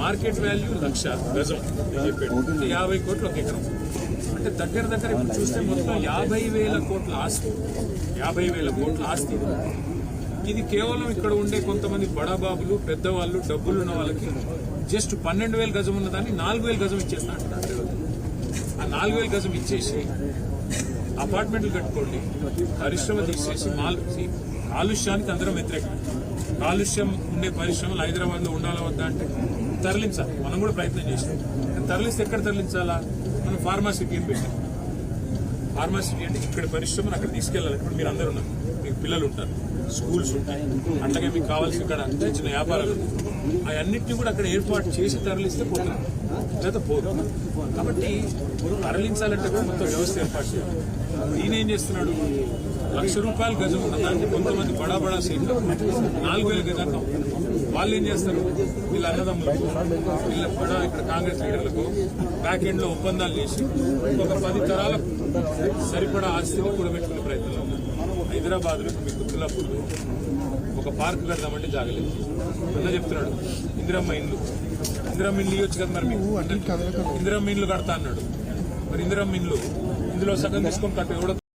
Market value లక్ష గజం నేను చెప్పాడు. యాభై కోట్లు ఒక ఎకరం. అంటే దగ్గర దగ్గర ఇప్పుడు చూస్తే మొత్తం యాభై వేల కోట్ల ఆస్తి. యాభై వేల కోట్ల ఆస్తి. ఇది కేవలం ఇక్కడ ఉండే కొంతమంది బడాబాబులు పెద్దవాళ్ళు డబ్బులు ఉన్న వాళ్ళకి జస్ట్ పన్నెండు వేల గజం ఉన్నదాన్ని నాలుగు వేల గజం ఇచ్చేస్తా ఆ నాలుగు వేల గజం ఇచ్చేసి అపార్ట్మెంట్లు కట్టుకోండి పరిశ్రమ తీసేసి మాల్ కాలుష్యానికి అందరం వ్యతిరేకం. కాలుష్యం ఉండే పరిశ్రమలు హైదరాబాద్లో ఉండాలా వద్దా అంటే తరలించాలి. మనం కూడా ప్రయత్నం చేసాం తరలిస్తే ఎక్కడ తరలించాలా? మనం ఫార్మాసిటీ పెట్టాం? ఫార్మాసిటీ అంటే ఇక్కడ పరిశ్రమను అక్కడ తీసుకెళ్ళాలి. ఇప్పుడు మీరు అందరు ఉన్నారు. మీకు పిల్లలు ఉంటారు. స్కూల్స్ ఉంటాయి. అట్లాగే మీకు కావాల్సిన ఇక్కడ చిన్న చిన్న వ్యాపారాలు. అవన్నింటినీ కూడా అక్కడ ఏర్పాటు చేసి తరలిస్తే పోతుంది. లేదా పోదు. కాబట్టి తరలించాలంటే కూడా మొత్తం వ్యవస్థ ఏర్పాటు చేయాలి. ఈయన ఏం చేస్తున్నాడు? లక్ష రూపాయలు గజం ఉన్న దానికి కొంతమంది బడా బడా సీట్లు నాలుగు వేల గజాకం వాళ్ళు ఏం చేస్తారు? వీళ్ళ అన్నదమ్ములకు వీళ్ళ బడా ఇక్కడ కాంగ్రెస్ లీడర్లకు బ్యాక్ ఎండ్లో ఒప్పందాలు చేసి ఒక పది తరాలకు సరిపడా ఆస్తిని కూడబెట్టుకునే ప్రయత్నంలో హైదరాబాద్లో మీకు గుర్తులప్పుడు ఒక పార్క్ కడదామంటే జాగలేదు. అన్న చెప్తున్నాడు. ఇందిరమ్మ ఇల్లు ఇందిరమ్మ ఇల్లు ఇవ్వచ్చు కదా మరి ఇందిరమ్మ ఇల్లు కడతా అన్నాడు. మరి ఇందిరమ్మ ఇల్లు ఇందులో సగం తీసుకొని కట్టు.